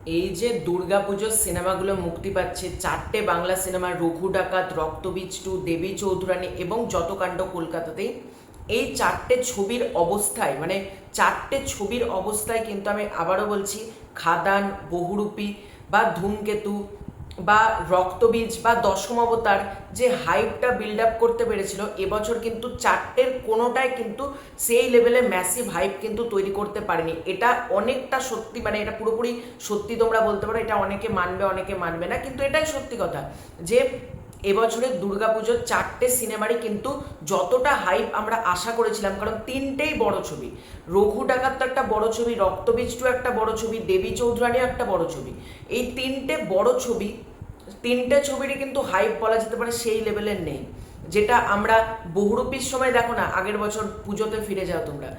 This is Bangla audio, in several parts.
এই যে দুর্গাপুজোর সিনেমাগুলো মুক্তি পাচ্ছে, চারটে বাংলা সিনেমা রঘু ডাকাত, রক্তবীজ টু, দেবী চৌধুরানী এবং যতকাণ্ড কলকাতাতেই, এই চারটে ছবির অবস্থায় মানে চারটে ছবির অবস্থায় কিন্তু আমি আবারও বলছি, খাদান, বহুরূপী বা ধূমকেতু বা রক্তবীজ বা দশম অবতার যে হাইপটা বিল্ড আপ করতে পেরেছিল, এবছর কিন্তু চারটের কোনোটাই কিন্তু সেই লেভেলে ম্যাসিভ হাইপ কিন্তু তৈরি করতে পারেনি। এটা অনেকটা সত্যি মানে এটা পুরোপুরি সত্যি তোমরা বলতে পারো, এটা অনেকে মানবে অনেকে মানবে না, কিন্তু এটাই সত্যি কথা যে এবছরের দুর্গাপুজোর চারটে সিনেমারই কিন্তু যতটা হাইপ আমরা আশা করেছিলাম, কারণ তিনটেই বড় ছবি। রঘু ডাকাত তো একটা বড় ছবি, রক্তবীজ টু একটা বড় ছবি, দেবী চৌধুরানীও একটা বড় ছবি। এই তিনটে বড় ছবি তিনটে ছবিরই কিন্তু হাইপ বলা যেতে পারে সেই লেভেলের নেই। যেটা আমরা বহুরূপীর সময় দেখো না, আগের বছর পুজোতে ফিরে যাও তোমরা।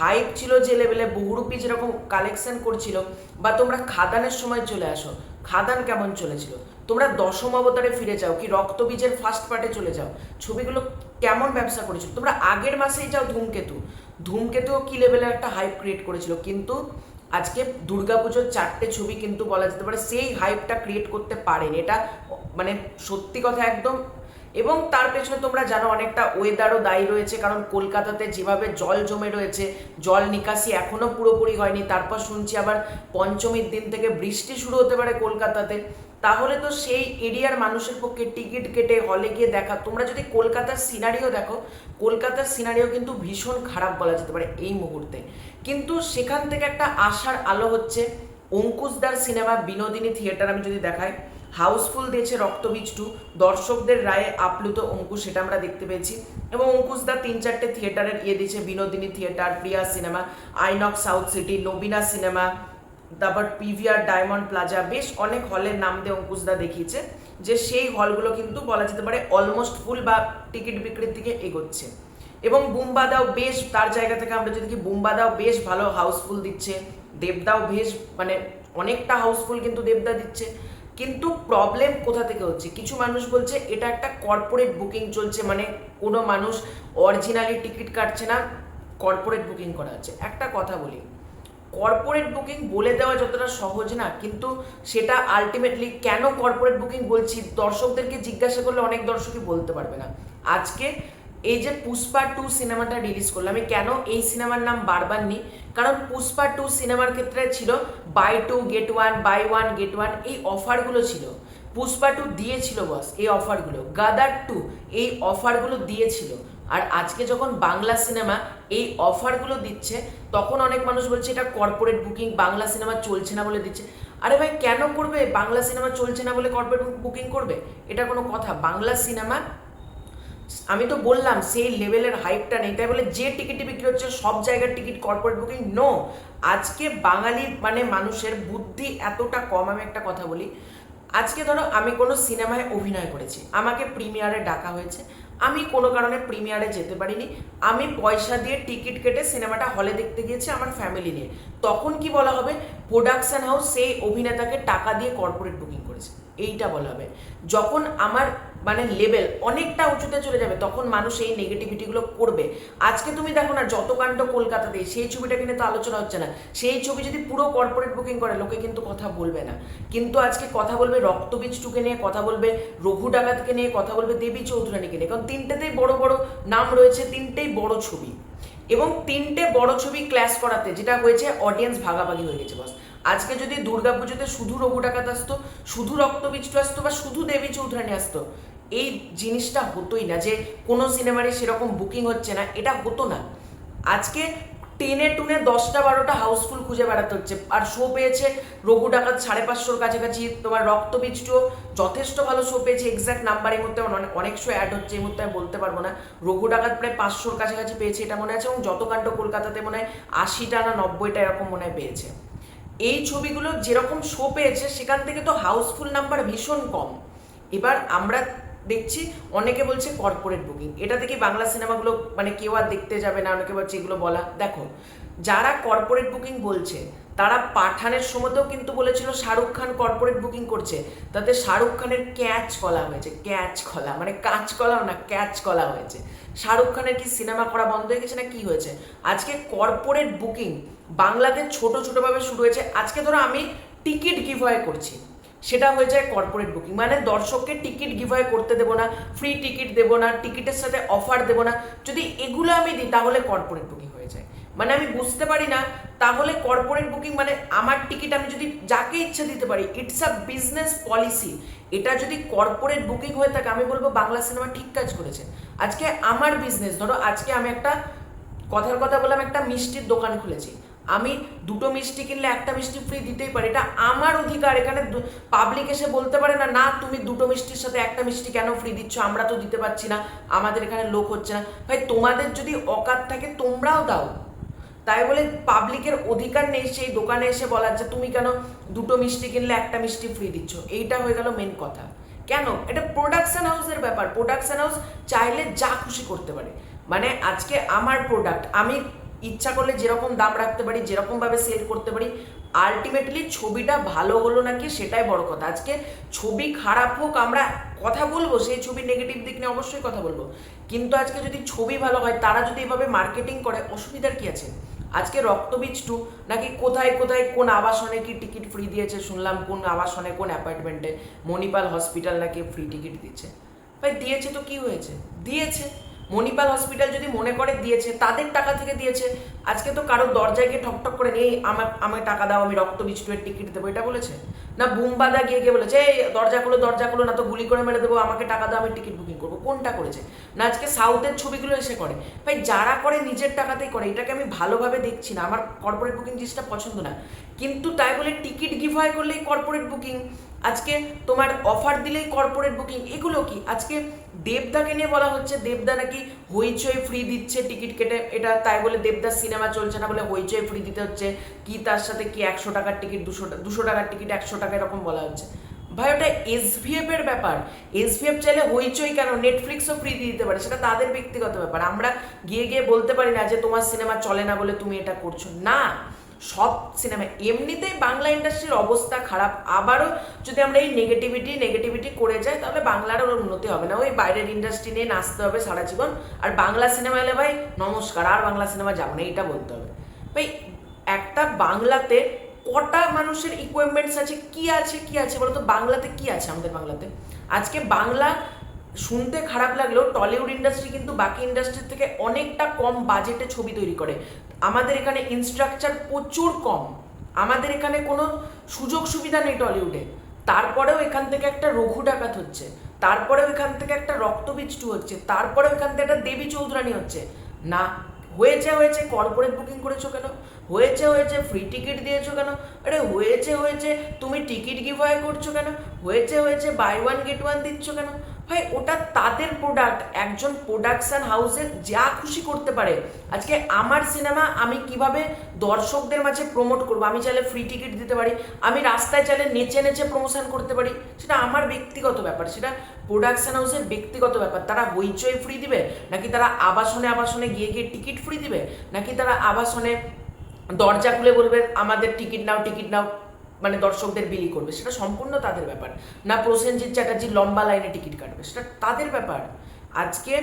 হাইপ ছিল যে লেভেলে বহুরূপী যেরকম কালেকশন করছিল, বা তোমরা খাদানের সময় চলে আসো, খাদান কেমন চলেছিল? তোমরা দশম অবতারে ফিরে যাও, কি রক্তবীজের ফার্স্ট পার্টে চলে যাও। ছবিগুলো কেমন ব্যবসা করেছিল? তোমরা আগের মাসেই যাও ধূমকেতু। ধূমকেতুও কি লেভেলের একটা হাইপ ক্রিয়েট করেছিল, কিন্তু আজকে দুর্গাপুজোর চারটে ছবি কিন্তু বলা যেতে পারে, সেই হাইপটা ক্রিয়েট করতে পারেন। এটা মানে সত্যি কথা একদম এবং তার পেছনে তোমরা জানো অনেকটা ওয়েদারও দায়ী রয়েছে, কারণ কলকাতাতে যেভাবে জল জমে রয়েছে, জল নিকাশি এখনও পুরোপুরি হয়নি। তারপর শুনছি আবার পঞ্চমীর দিন থেকে বৃষ্টি শুরু হতে পারে কলকাতাতে। তাহলে তো সেই এরিয়ার মানুষের পক্ষে টিকিট কেটে হলে গিয়ে দেখা। তোমরা যদি কলকাতার সিনারিও দেখো, কলকাতার সিনারিও কিন্তু ভীষণ খারাপ বলা যেতে পারে এই মুহূর্তে। কিন্তু সেখান থেকে একটা আশার আলো হচ্ছে অঙ্কুশদার সিনেমা বিনোদিনী থিয়েটার আমি যদি দেখাই হাউসফুল দিয়েছে রক্তবীজ টু। দর্শকদের রায়ে আপ্লুত অঙ্কুশ, সেটা আমরা দেখতে পেয়েছি। এবং অঙ্কুশদা তিন চারটে থিয়েটারের ইয়ে দিয়েছে, Binodini theatre, Priya cinema, INOX South City, Nabina cinema, তারপর পিভিআর, ডায়মন্ড প্লাজা, বেশ অনেক হলের নাম দিয়ে অঙ্কুশদা দেখিয়েছে, যে সেই হলগুলো কিন্তু বলা যেতে পারে অলমোস্ট ফুল বা টিকিট বিক্রির দিকে এগোচ্ছে। এবং বুম্বাদাও বেশ, তার জায়গা থেকে আমরা যদি কি বুম্বাদাও বেশ ভালো হাউসফুল দিচ্ছে, দেবদাও বেশ মানে অনেকটা হাউসফুল কিন্তু দেবদা দিচ্ছে। কিন্তু প্রবলেম কোথা থেকে হচ্ছে? কিছু মানুষ বলছে, এটা একটা কর্পোরেট বুকিং চলছে মানে কোনো মানুষ অরিজিনালি টিকিট কাটছে না কর্পোরেট বুকিং করা হচ্ছে। একটা কথা বলি কর্পোরেট বুকিং বলে দেওয়া যতটা সহজ না, কিন্তু সেটা আলটিমেটলি কেন কর্পোরেট বুকিং বলছি, দর্শকদেরকে জিজ্ঞাসা করলে অনেক দর্শকই বলতে পারবে না। আজকে এই যে পুষ্পা টু সিনেমাটা রিলিজ করল, আমি কেন এই সিনেমার নাম বারবার নিই? কারণ পুষ্পা টু সিনেমার ক্ষেত্রে ছিল buy two get one buy one get one এই অফারগুলো ছিল। পুষ্পা টু দিয়েছিল বস এই অফারগুলো গাদার টু, এই অফারগুলো দিয়েছিল। আর আজকে যখন বাংলা সিনেমা এই অফারগুলো দিচ্ছে, তখন অনেক মানুষ বলছে এটা কর্পোরেট বুকিং বাংলা সিনেমা চলছে না বলে দিচ্ছে। আরে ভাই, কেন করবে? বাংলা সিনেমা চলছে না বলে কর্পোরেট বুকিং করবে? এটা কোনো কথা। বাংলা সিনেমা আমি তো বললাম, সেই লেভেলের হাইপটা নেই। তাই বলে যে টিকিট বিক্রি হচ্ছে, সব জায়গার টিকিট কর্পোরেট বুকিং নো আজকে বাঙালি মানে মানুষের বুদ্ধি এতটা কম, আমি একটা কথা বলি। আজকে ধরো আমি কোনো সিনেমায় অভিনয় করেছি, আমাকে প্রিমিয়ারে ডাকা হয়েছে। আমি কোনো কারণে প্রিমিয়ারে যেতে পারিনি। আমি পয়সা দিয়ে টিকিট কেটে সিনেমাটা হলে দেখতে গিয়েছি আমার ফ্যামিলি নিয়ে। তখন কি বলা হবে? প্রোডাকশন হাউস সেই অভিনেতাকে টাকা দিয়ে কর্পোরেট বুকিং করেছে। এইটা বলা হবে। যখন আমার মানে লেভেল অনেকটা উঁচুতে চলে যাবে, তখন মানুষ এই নেগেটিভিটিগুলো করবে। আজকে তুমি দেখো না, যত কাণ্ড কলকাতাতে সেই ছবিটা কিনে তো আলোচনা হচ্ছে না। সেই ছবি যদি পুরো কর্পোরেট বুকিং করে, লোকে কিন্তু কথা বলবে না। কিন্তু আজকে কথা বলবে রক্তবীজ টুকে নিয়ে, কথা বলবে রঘু ডাকাতকে নিয়ে, কথা বলবে দেবী চৌধুরানীকে নিয়ে। কারণ তিনটেতেই বড় বড় নাম রয়েছে, তিনটেই বড় ছবি। এবং তিনটে বড় ছবি ক্ল্যাশ করাতে, যেটা হয়েছে অডিয়েন্স ভাগাভাগি হয়ে গেছে বস আজকে যদি দুর্গাপুজোতে শুধু রঘু ডাকাত আসতো শুধু রক্তবীজটু আসতো বা শুধু দেবী চৌধুরানী আসতো, এই জিনিসটা হতোই না যে কোনো সিনেমারই সেরকম বুকিং হচ্ছে না, এটা হতো না। আজকে টেনে টুনে দশটা বারোটা হাউসফুল খুঁজে বেড়াতে হচ্ছে, আর শো পেয়েছে রঘু ডাকাত সাড়ে পাঁচশোর কাছাকাছি তোমার রক্তবীজটিও যথেষ্ট ভালো শো পেয়েছে এক্স্যাক্ট নাম্বার এই মুহূর্তে অনেক অনেক শো অ্যাড হচ্ছে, এই মুহূর্তে আমি বলতে পারব না। রঘু ডাকাত প্রায় পাঁচশোর কাছাকাছি পেয়েছে, এটা মনে আছে, এবং যত কাণ্ড কলকাতাতে মনে হয় আশিটা না নব্বইটা এরকম মনে হয় পেয়েছে। এই ছবিগুলো যেরকম শো পেয়েছে, সেখান থেকে তো হাউসফুল নাম্বার ভীষণ কম। এবার আমরা দেখছি, অনেকে বলছে কর্পোরেট বুকিং এটা থেকে বাংলা সিনেমাগুলো মানে কেউ আর দেখতে যাবে না, অনেকে বলছে এগুলো বলা। দেখো, যারা কর্পোরেট বুকিং বলছে তারা পাঠানের সময়তেও কিন্তু বলেছিল শাহরুখ খান কর্পোরেট বুকিং করছে। তাতে শাহরুখ খানের ক্যাচ কলা হয়েছে ক্যাচ কলা মানে কাঁচ কলাও না ক্যাচ কলা হয়েছে। শাহরুখ খানের কি সিনেমা করা বন্ধ হয়ে গেছে না কি হয়েছে? আজকে কর্পোরেট বুকিং বাংলাতে ছোট ছোটোভাবে শুরু হয়েছে। আজকে ধরো আমি টিকিট গিভওয়ে করছি, সেটা হয়ে যায় কর্পোরেট বুকিং মানে দর্শককে টিকিট গিভওয়ে করতে দেবো না ফ্রি টিকিট দেবো না টিকিটের সাথে অফার দেবো না। যদি এগুলো আমি দিই, তাহলে কর্পোরেট বুকিং মানে আমি বুঝতে পারি না, তাহলে কর্পোরেট বুকিং মানে আমার টিকিট আমি যদি যাকে ইচ্ছে দিতে পারি ইটস আ বিজনেস পলিসি এটা যদি কর্পোরেট বুকিং হয়ে থাকে, আমি বলব বাংলা সিনেমা ঠিক কাজ করেছে। আজকে আমার বিজনেস ধরো আজকে আমি একটা, কথার কথা বললাম, একটা মিষ্টির দোকান খুলেছি। আমি দুটো মিষ্টি কিনলে একটা মিষ্টি ফ্রি দিতেই পারি। এটা আমার অধিকার, এখানে পাবলিক এসে বলতে পারে না না, তুমি দুটো মিষ্টির সাথে একটা মিষ্টি কেন ফ্রি দিচ্ছ? আমরা তো দিতে পারছি না। আমাদের এখানে লোক হচ্ছে না। ভাই, তোমাদের যদি অকাত থাকে, তোমরাও দাও। তাই বলে পাবলিকের অধিকার নেই, সেই দোকানে এসে বলার যে তুমি কেন দুটো মিষ্টি কিনলে একটা মিষ্টি ফ্রি দিচ্ছ? এইটা হয়ে গেল মেন কথা। কেন? এটা প্রোডাকশন হাউসের ব্যাপার। প্রোডাকশন হাউস চাইলে যা খুশি করতে পারে। মানে আজকে আমার প্রোডাক্ট আমি ইচ্ছা করলে যেরকম দাম রাখতে পারি, যেরকমভাবে সেল করতে পারি আলটিমেটলি ছবিটা ভালো হলো নাকি সেটাই বড় কথা। আজকে ছবি খারাপ হোক, আমরা কথা বলব, সেই ছবির নেগেটিভ দিক নিয়ে অবশ্যই কথা বলব। কিন্তু আজকে যদি ছবি ভালো হয়, তারা যদি এভাবে মার্কেটিং করে, অসুবিধার কি আছে? আজকে রক্তবীজ টু নাকি কোথায় কোথায়, কোন আবাসনে কি টিকিট ফ্রি দিয়েছে? শুনলাম কোন আবাসনে, কোন অ্যাপার্টমেন্টে মণিপাল হসপিটাল নাকি ফ্রি টিকিট দিচ্ছে। ভাই, দিয়েছে তো কি হয়েছে? দিয়েছে। মণিপাল হসপিটাল যদি মনে করে দিয়েছে, তাদের টাকা থেকে দিয়েছে, আজকে তো কারও দরজায় গিয়ে ঠকঠক করে নিয়ে আমার আমায় টাকা দাও, আমি রক্ত বিস্টুয়ের টিকিট দেবো, এটা বলেছে? না, বুমবাদা গিয়ে গিয়ে বলেছে, এই, দরজা খুলো দরজা খুলো, না তো গুলি করে মেরে দেবো, আমাকে টাকা দাও, আমি টিকিট বুকিং করব। কোনটা করেছে? না, আজকে সাউথের ছবিগুলো এসে করে। ভাই, যারা করে নিজের টাকাতেই করে, এটাকে আমি ভালোভাবে দেখছি না, আমার কর্পোরেট বুকিং জিনিসটা পছন্দ না। কিন্তু তাই বলে টিকিট হয় করলেই কর্পোরেট বুকিং আজকে তোমার অফার দিলেই কর্পোরেট বুকিং এগুলো কি? আজকে দেবদাকে নিয়ে বলা হচ্ছে, দেবদা নাকি হইচই ফ্রি দিচ্ছে টিকিট কেটে। এটা তাই বলে দেবদার সিনেমা চলছে না বলে হইচই ফ্রি দিতে হচ্ছে। কি তার সাথে কি একশো টাকার টিকিট দুশো দুশো টাকার টিকিট একশো টাকা এরকম বলা হচ্ছে। ভাই, ওটা এসভিএফ এর ব্যাপার। এসভিএফ চাইলে হইচই কেন? নেটফ্লিক্সও ফ্রি দিয়ে দিতে পারে, সেটা তাদের ব্যক্তিগত ব্যাপার। আমরা গিয়ে গিয়ে বলতে পারি না যে তোমার সিনেমা চলে না বলে তুমি এটা করছ। না সব সিনেমা। এমনিতেই বাংলা ইন্ডাস্ট্রির অবস্থা খারাপ। আবারও যদি আমরা এই নেগেটিভিটি নেগেটিভিটি করে যাই, তাহলে বাংলার ওর উন্নতি হবে না। ওই বাইরের ইন্ডাস্ট্রি নিয়ে নাচতে হবে সারা জীবন। আর বাংলা সিনেমা এলে ভাই, নমস্কার, আর বাংলা সিনেমা যাব না এটা বলতে হবে। ভাই, একটা বাংলাতে কটা মানুষের ইকুইপমেন্টস আছে, কি আছে কি আছে বলতো? বাংলাতে কি আছে আমাদের বাংলাতে? আজকে বাংলা শুনতে খারাপ লাগলেও টলিউড ইন্ডাস্ট্রি কিন্তু বাকি ইন্ডাস্ট্রির থেকে অনেকটা কম বাজেটে ছবি তৈরি করে। আমাদের এখানে ইনস্ট্রাকচার প্রচুর কম। আমাদের এখানে কোনো সুযোগ সুবিধা নেই টলিউডে তারপরেও এখান থেকে একটা রঘু ডাকাত হচ্ছে। তারপরেও এখান থেকে একটা রক্তবীজ টু হচ্ছে। তারপরেও এখান থেকে একটা দেবী চৌধুরানী হচ্ছে। না, হয়েছে হয়েছে কর্পোরেট বুকিং করেছ কেন? হয়েছে হয়েছে ফ্রি টিকিট দিয়েছ কেন? আরে, হয়েছে হয়েছে, তুমি টিকিট গিভওয়ে করছ কেন? হয়েছে হয়েছে বাই ওয়ান গেট ওয়ান দিচ্ছ কেন? ভাই, ওটা তাদের প্রোডাক্ট একজন প্রোডাকশন হাউসে যা খুশি করতে পারে। আজকে আমার সিনেমা আমি কীভাবে দর্শকদের মাঝে প্রমোট করব? আমি চাইলে ফ্রি টিকিট দিতে পারি, আমি রাস্তায় চাইলে নেচে নেচে প্রমোশন করতে পারি। সেটা আমার ব্যক্তিগত ব্যাপার, সেটা প্রোডাকশন হাউসের ব্যক্তিগত ব্যাপার। তারা হইচই ফ্রি দিবে? নাকি তারা আবাসনে আবাসনে গিয়ে গিয়ে টিকিট ফ্রি দিবে? নাকি তারা আবাসনে দরজা খুলে বলবে, আমাদের টিকিট নাও টিকিট নাও। মানে দর্শকদের বিলি করবে, সেটা সম্পূর্ণ তাদের ব্যাপার। না প্রসেনজিৎ চ্যাটার্জি লম্বা লাইনে টিকিট কাটবে, সেটা তাদের ব্যাপার। আজকে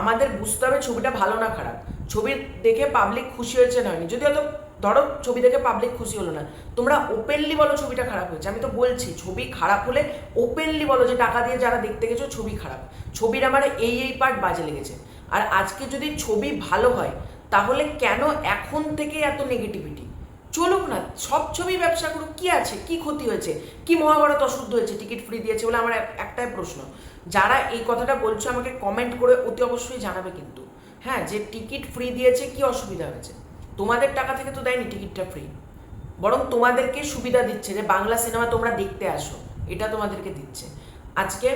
আমাদের বুঝতে হবে ছবিটা ভালো না খারাপ। ছবি দেখে পাবলিক খুশি হয়েছে না হয়নি। যদি হয়তো ধরো ছবি দেখে পাবলিক খুশি হলো না। তোমরা ওপেনলি বলো ছবিটা খারাপ হয়েছে। আমি তো বলছি, ছবি খারাপ হলে ওপেনলি বলো যে টাকা দিয়ে যারা দেখতে গেছো ছবি খারাপ। ছবির আমার এই এই পার্ট বাজে লেগেছে। আর আজকে যদি ছবি ভালো হয়, তাহলে কেন এখন থেকে এত নেগেটিভিটি চলুক না, সব ছবি ব্যবসা করুক, কি আছে, কি ক্ষতি হয়েছে, কি মহাভারত অশুদ্ধ হয়েছে, টিকিট ফ্রি দিয়েছে বলে আমার একটাই প্রশ্ন। যারা এই কথাটা বলছো আমাকে কমেন্ট করে অতি অবশ্যই জানাবে কিন্তু। হ্যাঁ যে টিকিট ফ্রি দিয়েছে, কি অসুবিধা হয়েছে? তোমাদের টাকা থেকে তো দেয়নি টিকিটটা ফ্রি। বরং তোমাদেরকে সুবিধা দিচ্ছে যে বাংলা সিনেমা তোমরা দেখতে আসো, এটা তোমাদেরকে দিচ্ছে। আজকে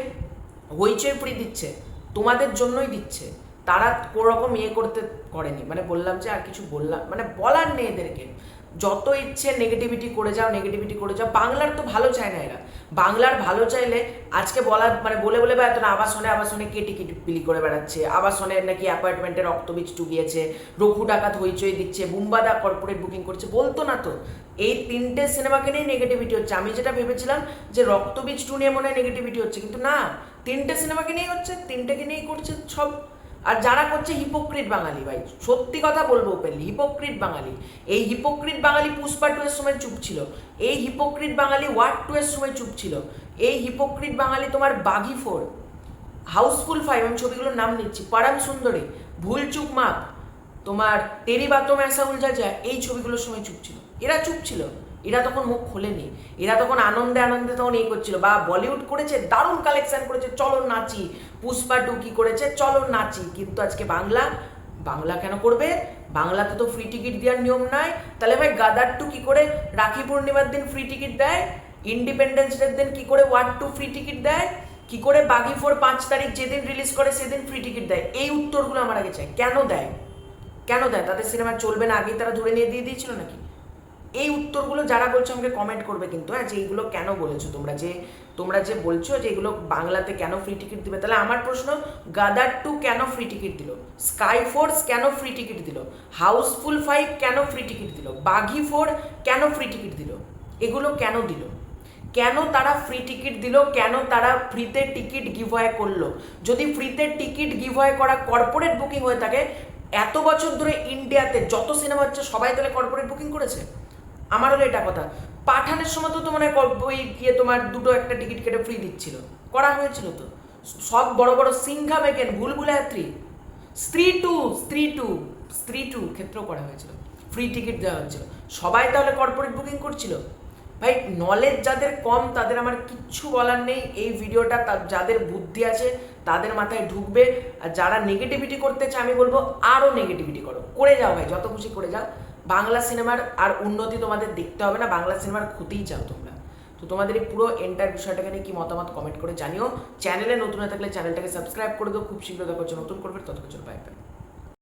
হইচই ফ্রি দিচ্ছে, তোমাদের জন্যই দিচ্ছে। তারা কোনো রকম ইয়ে করতে করেনি। মানে বললাম যে আর কিছু বললাম মানে বলার নেই এদেরকে। যত ইচ্ছে নেগেটিভিটি করে যাও নেগেটিভিটি করে যাও। বাংলার তো ভালো চায় না এরা। বাংলার ভালো চাইলে আজকে বলার মানে বলে বলে বেড়াতো না আবাসনে আবাসনে কে টিকিট বিলি করে বেড়াচ্ছে। আবাসনে নাকি অ্যাপার্টমেন্টে রক্তবীজ টুকিয়েছে রঘু ডাকাত হইচই দিচ্ছে, বুম্বাদা কর্পোরেট বুকিং করছে, বলতো না তো। এই তিনটে সিনেমাকে নিয়ে নেগেটিভিটি হচ্ছে। আমি যেটা ভেবেছিলাম যে রক্তবীজ টু নিয়ে মনে হয় নেগেটিভিটি হচ্ছে, কিন্তু না। তিনটে সিনেমাকে নিয়েই হচ্ছে, তিনটেকে নিয়েই করছে সব। আর যারা করছে হিপোক্রিট বাঙালি ভাই, সত্যি কথা বলব ওপেনলি হিপোক্রিট বাঙালি। এই হিপোক্রিট বাঙালি পুষ্পা টু এর সময় চুপ ছিল। এই হিপোক্রিট বাঙালি ওয়ার্ড টু এর সময় চুপ ছিল। এই হিপোক্রিট বাঙালি তোমার বাঘি ফোর হাউসফুল ফাইভ আমি ছবিগুলোর নাম নিচ্ছি, পারাম সুন্দরী, ভুল চুপ মাপ, তোমার তেরি বাতম এসা উলঝা যায়, এই ছবিগুলোর সময় চুপ ছিল। এরা চুপ ছিল। এরা তখন মুখ খোলেনি। এরা তখন আনন্দে আনন্দে তখন এই করছিল। বা বলিউড করেছে, দারুণ কালেকশন করেছে, চলো নাচি। পুষ্পা টু কি করেছে, চলো নাচি। কিন্তু আজকে বাংলা বাংলা কেন করবে? বাংলাতে তো ফ্রি টিকিট দেওয়ার নিয়ম নাই। তাহলে ভাই গাদার টু কি করে? রাখি পূর্ণিমার দিন ফ্রি টিকিট দেয়। ইন্ডিপেন্ডেন্স ডের দিন কি করে ওয়ার্ড টু ফ্রি টিকিট দেয়? কি করে বাগি ফোর পাঁচ তারিখ যেদিন রিলিজ করে সেদিন ফ্রি টিকিট দেয়? এই উত্তরগুলো আমার আগে চাই। কেন দেয়? কেন দেয়? তাদের সিনেমা চলবে না আগেই তারা ধরে নিয়ে দিয়ে দিয়েছিল নাকি? এই উত্তরগুলো যারা বলছো আমাকে কমেন্ট করবে কিন্তু হ্যাঁ যে এইগুলো কেন বলেছ তোমরা? যে তোমরা যে বলছো যে এগুলো বাংলাতে কেন ফ্রি টিকিট দিবে? তাহলে আমার প্রশ্ন গাদার টু কেন ফ্রি টিকিট দিল? স্কাই ফোর্স কেন ফ্রি টিকিট দিল? হাউসফুল ফাইভ কেন ফ্রি টিকিট দিল? বাঘি ফোর কেন ফ্রি টিকিট দিল? এগুলো কেন দিল? কেন তারা ফ্রি টিকিট দিল? কেন তারা ফ্রিতে টিকিট গিভ করল? যদি ফ্রিতে টিকিট গিভ করা কর্পোরেট বুকিং হয়ে থাকে, এত বছর ধরে ইন্ডিয়াতে যত সিনেমা হচ্ছে, সবাই তাহলে কর্পোরেট বুকিং করেছে? আমার হলো এটা কথা। পাঠানের সময় তো তোমার ওই গিয়ে তোমার দুটো একটা টিকিট কেটে ফ্রি দিচ্ছিল। করা হয়েছিল তো। সব বড় বড় সিংহা বেকেন ভুলভুলা থ্রি স্ত্রী টু স্ত্রী টু স্ত্রী টু ক্ষেত্রেও করা হয়েছিল। ফ্রি টিকিট দেওয়া হচ্ছিল সবাই তাহলে কর্পোরেট বুকিং করছিল। ভাই নলেজ যাদের কম, তাদের আমার কিচ্ছু বলার নেই। এই ভিডিওটা যাদের বুদ্ধি আছে, তাদের মাথায় ঢুকবে। আর যারা নেগেটিভিটি করতে চায়, আমি বলব আরও নেগেটিভিটি করো। করে যাও ভাই, যত খুশি করে যাও। বাংলা সিনেমার আর উন্নতি তোমাদের দেখতে হবে না, বাংলা সিনেমার ক্ষতিই চাও তোমরা। তো তোমাদের এই পুরো এন্টার বিষয়টাকে নিয়ে কি মতামত কমেন্ট করে জানিও। চ্যানেলে নতুন হয়ে থাকলে চ্যানেলটাকে সাবস্ক্রাইব করে দিও। খুব শীঘ্র দেখার জন্য নতুন করবে, ততক্ষণ বাই বাই